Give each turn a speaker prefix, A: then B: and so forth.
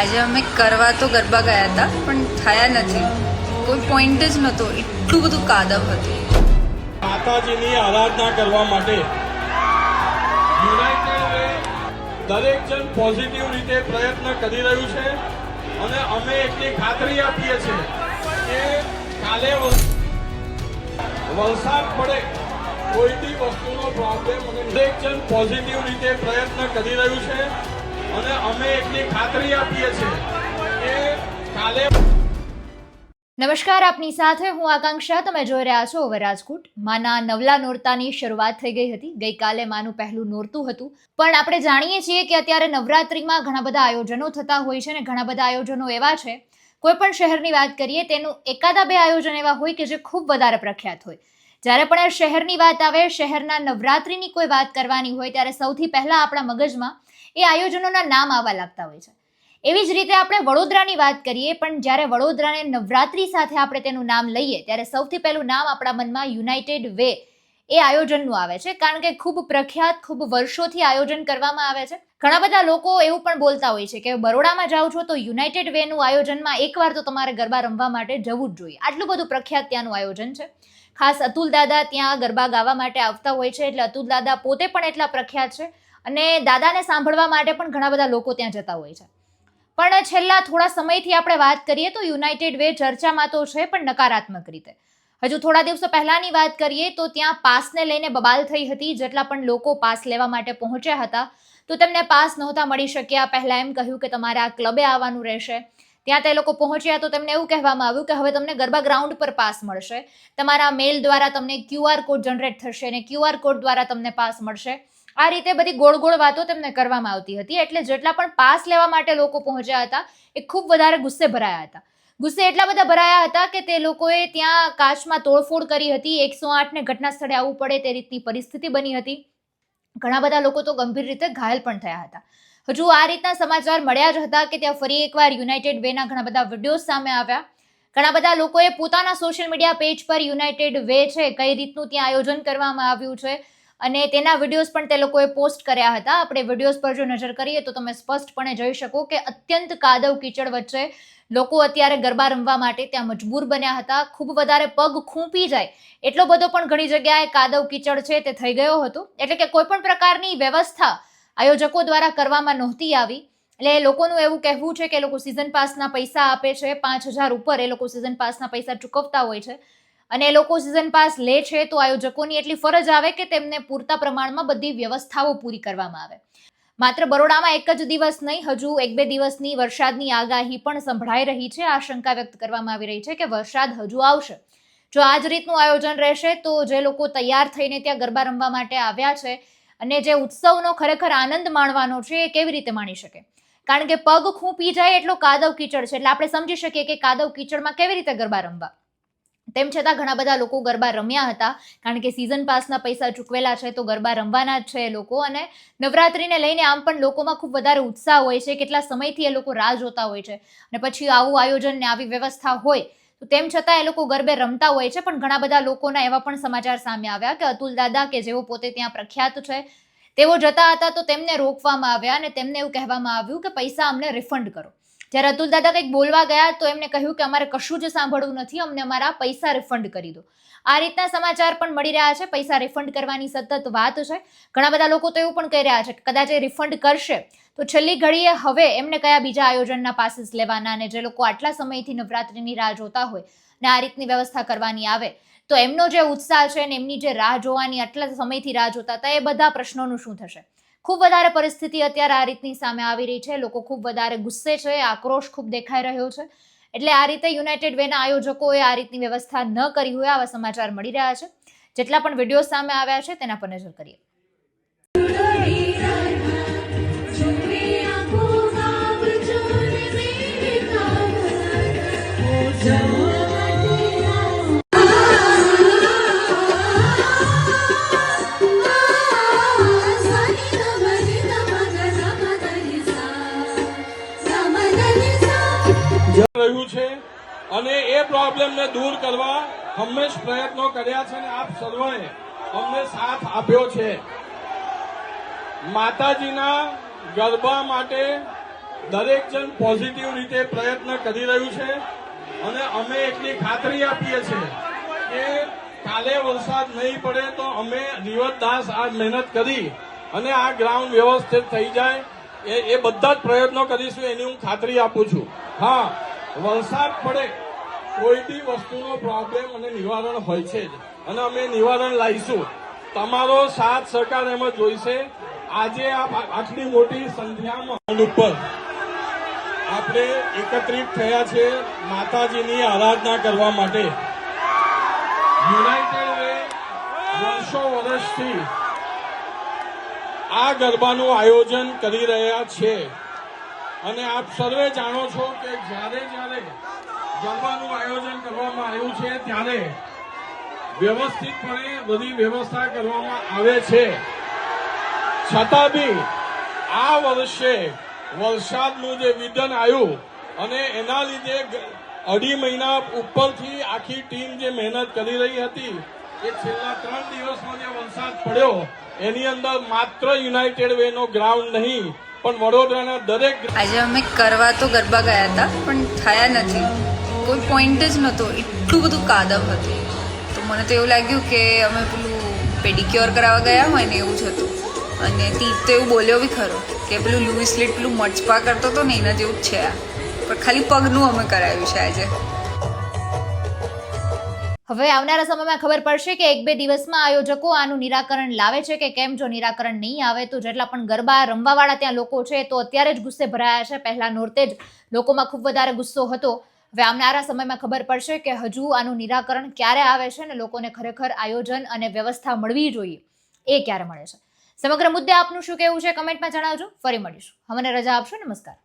A: આજે અમે કરવા તો ગરબા ગયા હતા, પણ થયા નથી. કોઈ પોઈન્ટ જ નહોતો. એટલું બધું કાદવ હતું.
B: માતાજીની આરાધના કરવા માટે દરેક જણ પોઝિટિવ રીતે પ્રયત્ન કરી રહ્યું છે અને અમે એટલી ખાતરી આપીએ છીએ કે કાલે વલ- વલસાડ પડે કોઈ બી વસ્તુનો પ્રોબ્લેમ દરેક જણ પોઝિટિવ રીતે પ્રયત્ન કરી રહ્યું છે.
C: નમસ્કાર, આપની સાથે હું આકાંક્ષા. તમે જોઈ રહ્યા છો રાજકોટ. માના નવલા નોરતાની શરૂઆત થઈ ગઈ હતી. ગઈકાલે માનું પહેલું નોરતું હતું. પણ આપણે જાણીએ છીએ કે અત્યારે નવરાત્રિમાં ઘણા બધા આયોજનો થતા હોય છે અને ઘણા બધા આયોજનો એવા છે. કોઈ પણ શહેરની વાત કરીએ, તેનું એકાદા બે આયોજન એવા હોય કે જે ખૂબ વધારે પ્રખ્યાત હોય. જ્યારે પણ શહેરની વાત આવે, શહેરના નવરાત્રિની કોઈ વાત કરવાની હોય, ત્યારે સૌથી પહેલાં આપણા મગજમાં એ આયોજનોના નામ આવવા લાગતા હોય છે. એવી જ રીતે આપણે વડોદરાની વાત કરીએ, પણ જ્યારે વડોદરાને નવરાત્રી સાથે આપણે તેનું નામ લઈએ, ત્યારે સૌથી પહેલું નામ આપણા મનમાં યુનાઇટેડ વે એ આયોજનનું આવે છે, કારણ કે ખૂબ પ્રખ્યાત, ખૂબ વર્ષોથી આયોજન કરવામાં આવે છે. ઘણા બધા લોકો એવું પણ બોલતા હોય છે કે બરોડામાં જાઓ છો તો યુનાઇટેડ વેનું આયોજનમાં એકવાર તો તમારે ગરબા રમવા માટે જવું જ જોઈએ. આટલું બધું પ્રખ્યાત ત્યાંનું આયોજન છે. ખાસ અતુલ દાદા ત્યાં ગરબા ગાવા માટે આવતા હોય છે, એટલે અતુલ દાદા પોતે પણ એટલા પ્રખ્યાત છે. અને દાદાને સાંભળવા માટે પણ ઘણા બધા લોકો ત્યાં જતા હોય છે. પણ છેલ્લા થોડા સમયથી આપણે વાત કરીએ તો યુનાઇટેડ વે ચર્ચામાં તો છે, પણ નકારાત્મક રીતે. હજુ થોડા દિવસો પહેલાની વાત કરીએ તો ત્યાં પાસને લઈને બબાલ થઈ હતી, જેટલા પણ લોકો પાસ લેવા માટે પહોંચ્યા હતા, તો તેમને પાસ નહોતા મળી શક્યા. પહેલાં એમ કહ્યું કે તમારે આ ક્લબે આવવાનું રહેશે. ત્યાં તે લોકો પહોંચ્યા તો તેમને એવું કહેવામાં આવ્યું કે હવે તમને ગરબા ગ્રાઉન્ડ પર પાસ મળશે. તમારા મેલ દ્વારા તમને ક્યુઆર કોડ જનરેટ થશે અને ક્યુઆર કોડ દ્વારા તમને પાસ મળશે. આ રીતે બધી ગોળ ગોળ વાતો તેમને કરવામાં આવતી હતી. એટલે જેટલા પણ પાસ લેવા માટે લોકો પહોંચ્યા હતા, એ ખૂબ વધારે ગુસ્સે ભરાયા હતા. ગુસ્સે એટલા બધા ભરાયા હતા કે તે લોકોએ ત્યાં કાચમાં તોડફોડ કરી હતી. એકસો આઠને ઘટના સ્થળે આવવું પડે તે રીતની પરિસ્થિતિ બની હતી. ઘણા બધા લોકો તો ગંભીર રીતે ઘાયલ પણ થયા હતા. હજુ આ રીતના સમાચાર મળ્યા જ હતા કે ત્યાં ફરી એકવાર યુનાઇટેડ વેના ઘણા બધા વિડીયોઝ સામે આવ્યા. ઘણા બધા લોકોએ પોતાના સોશિયલ મીડિયા પેજ પર યુનાઇટેડ વે છે, કઈ રીતનું ત્યાં આયોજન કરવામાં આવ્યું છે અને તેના વિડીયોઝ પણ તે લોકોએ પોસ્ટ કર્યા હતા. આપણે વિડીયોઝ પર જો નજર કરીએ તો તમે સ્પષ્ટપણે જોઈ શકો કે અત્યંત કાદવ કીચડ વચ્ચે લોકો અત્યારે ગરબા રમવા માટે ત્યાં મજબૂર બન્યા હતા. ખૂબ વધારે પગ ખૂંપી જાય. એટલો બધો પણ ઘણી જગ્યાએ કાદવ કીચડ છે તે થઈ ગયો હતો. એટલે કે કોઈ પણ પ્રકારની વ્યવસ્થા આયોજકો દ્વારા કરવામાં નહોતી આવી. એટલે લોકોનું એવું કહેવું છે કે લોકો સિઝન પાસના પૈસા આપે છે. પાંચ હજાર ઉપર એ લોકો સિઝન પાસના પૈસા ચૂકવતા હોય છે. અને એ લોકો સિઝન પાસ લે છે તો આયોજકોની એટલી ફરજ આવે કે તેમને પૂરતા પ્રમાણમાં બધી વ્યવસ્થાઓ પૂરી કરવામાં આવે. માત્ર બરોડામાં એક જ દિવસ નહીં, હજુ એક બે દિવસની વરસાદની આગાહી પણ સંભળાઈ રહી છે. આશંકા વ્યક્ત કરવામાં આવી રહી છે કે વરસાદ હજુ આવશે. જો આ જ રીતનું આયોજન રહેશે તો જે લોકો તૈયાર થઈને ત્યાં ગરબા રમવા માટે આવ્યા છે અને જે ઉત્સવનો ખરેખર આનંદ માણવાનો છે એ કેવી રીતે માણી શકે? કારણ કે પગ ખૂંપી જાય એટલો કાદવ કીચડ છે. એટલે આપણે સમજી શકીએ કે કાદવ કીચડમાં કેવી રીતે ગરબા રમવા. તેમ છતાં ઘણા બધા લોકો ગરબા રમ્યા હતા, કારણ કે સિઝન પાસના પૈસા ચૂકવેલા છે, તો ગરબા રમવાના જ છે એ લોકો. અને નવરાત્રિને લઈને આમ પણ લોકોમાં ખૂબ વધારે ઉત્સાહ હોય છે, કેટલા સમયથી એ લોકો રાહ જોતા હોય છે. અને પછી આવું આયોજન ને આવી વ્યવસ્થા હોય, તો તેમ છતાં એ લોકો ગરબે રમતા હોય છે, પણ ઘણા બધા લોકોના એવા પણ સમાચાર સામે આવ્યા કે અતુલ દાદા કે જેઓ પોતે ત્યાં પ્રખ્યાત છે, તેઓ જતા હતા તો તેમને રોકવામાં આવ્યા અને તેમને એવું કહેવામાં આવ્યું કે પૈસા અમને રિફંડ કરો. જ્યારે અતુલ દાદા કંઈક બોલવા ગયા તો એમને કહ્યું કે અમારે કશું જ સાંભળવું નથી, અમને અમારા પૈસા રિફંડ કરી દો. આ રીતના સમાચાર પણ મળી રહ્યા છે, પૈસા રિફંડ કરવાની સતત વાત છે. ઘણા બધા લોકો તો એવું પણ કહી રહ્યા છે કે કદાચ એ રિફંડ કરશે. તો છેલ્લી ઘડીએ હવે એમને કયા બીજા આયોજનના પાસીસ લેવાના અને જે લોકો આટલા સમયથી નવરાત્રિની રાહ જોતા હોય ને આ રીતની વ્યવસ્થા કરવાની આવે, તો એમનો જે ઉત્સાહ છે ને એમની જે રાહ જોવાની આટલા સમયથી રાહ જોતા હતા, એ બધા પ્રશ્નોનું શું થશે? ખૂબ વધારે પરિસ્થિતિ અત્યારે આ રીતની સામે આવી રહી છે. લોકો ખૂબ વધારે ગુસ્સે છે, આક્રોશ ખૂબ દેખાઈ રહ્યો છે. એટલે આ રીતે યુનાઇટેડ વેના આયોજકોએ આ રીતની વ્યવસ્થા ન કરી હોય, આવા સમાચાર મળી રહ્યા છે. જેટલા પણ વીડિયો સામે આવ્યા છે, તેના પર નજર કરીએ.
B: છે અને એ પ્રોબ્લેમને દૂર કરવા હંમેશ પ્રયત્નો કર્યા છે અને આપ સર્વે અમને સાથ આપ્યો છે. માતાજીના ગરબા માટે દરેક જણ પોઝિટિવ રીતે પ્રયત્ન કરી રહ્યું છે અને અમે એટલી ખાતરી આપીએ છીએ કે કાલે વરસાદ નહીં પડે તો અમે દિવસદાસ આ મહેનત કરી અને આ ગ્રાઉન્ડ વ્યવસ્થિત થઈ જાય. એ એ બધા જ પ્રયત્નો કરીશું, એની હું ખાતરી આપું છું. હા. વરસાદ પડે કોઈ બી વસ્તુનો પ્રોબ્લેમ અને નિવારણ હોય છે જ. અને અમે નિવારણ લાવીશું. તમારો સાથ સહકાર એમાં જોઈશે. આજે આટલી મોટી સંખ્યામાં ઉપર આપણે એકત્રિત થયા છે માતાજીની આરાધના કરવા માટે. યુનાઇટેડ વે વર્ષો વર્ષથી આ ગરબાનું આયોજન કરી રહ્યા છે. અને આપ સર્વે જાણો છો કે જ્યારે જ્યારે જમવાનું આયોજન કરવામાં આવ્યું છે, ત્યારે વ્યવસ્થિતપણે બધી વ્યવસ્થા કરવામાં આવે છે. છતાં બી આ વર્ષે વરસાદનું જે વિધન આવ્યું અને એના લીધે અઢી મહિના ઉપરથી આખી ટીમ જે મહેનત કરી રહી હતી, એ છેલ્લા ત્રણ દિવસમાં જે વરસાદ પડ્યો, એની અંદર માત્ર યુનાઇટેડ વેનો ગ્રાઉન્ડ નહીં પણ વડોદરાના દરેક
A: આજે અમે કરવા તો ગરબા ગયા હતા, પણ થયા નથી. કોઈ પોઈન્ટ જ નહોતો. એટલું બધું કાદવ હતું. તો મને તો એવું લાગ્યું કે અમે પેલું પેડિક્યોર કરાવવા ગયા હોય ને એવું જ હતું. અને તીજ તો એવું બોલ્યો બી ખરો કે પેલું લુઈસ લીટ પેલું મચપા કરતો હતો ને એના જેવું જ છે આ. પણ ખાલી પગનું અમે કરાવ્યું છે આજે.
C: હવે આવનારા સમયમાં ખબર પડશે કે એક બે દિવસમાં આયોજકો આનું નિરાકરણ લાવે છે કે કેમ જો નિરાકરણ નહીં આવે તો જેટલા પણ ગરબા રમવાવાળા ત્યાં લોકો છે તો અત્યારે જ ગુસ્સે ભરાયા છે. પહેલા નોરતે જ લોકોમાં ખૂબ વધારે ગુસ્સો હતો. હવે આવનારા સમયમાં ખબર પડશે કે હજુ આનું નિરાકરણ ક્યારે આવે છે ને લોકોને ખરેખર આયોજન અને વ્યવસ્થા મળવી જોઈએ. એ ક્યારે મળે છે? સમગ્ર મુદ્દે આપનું શું કહેવું છે? કમેન્ટમાં જણાવજો. ફરી મળીશું. અમને રજા આપશો. નમસ્કાર.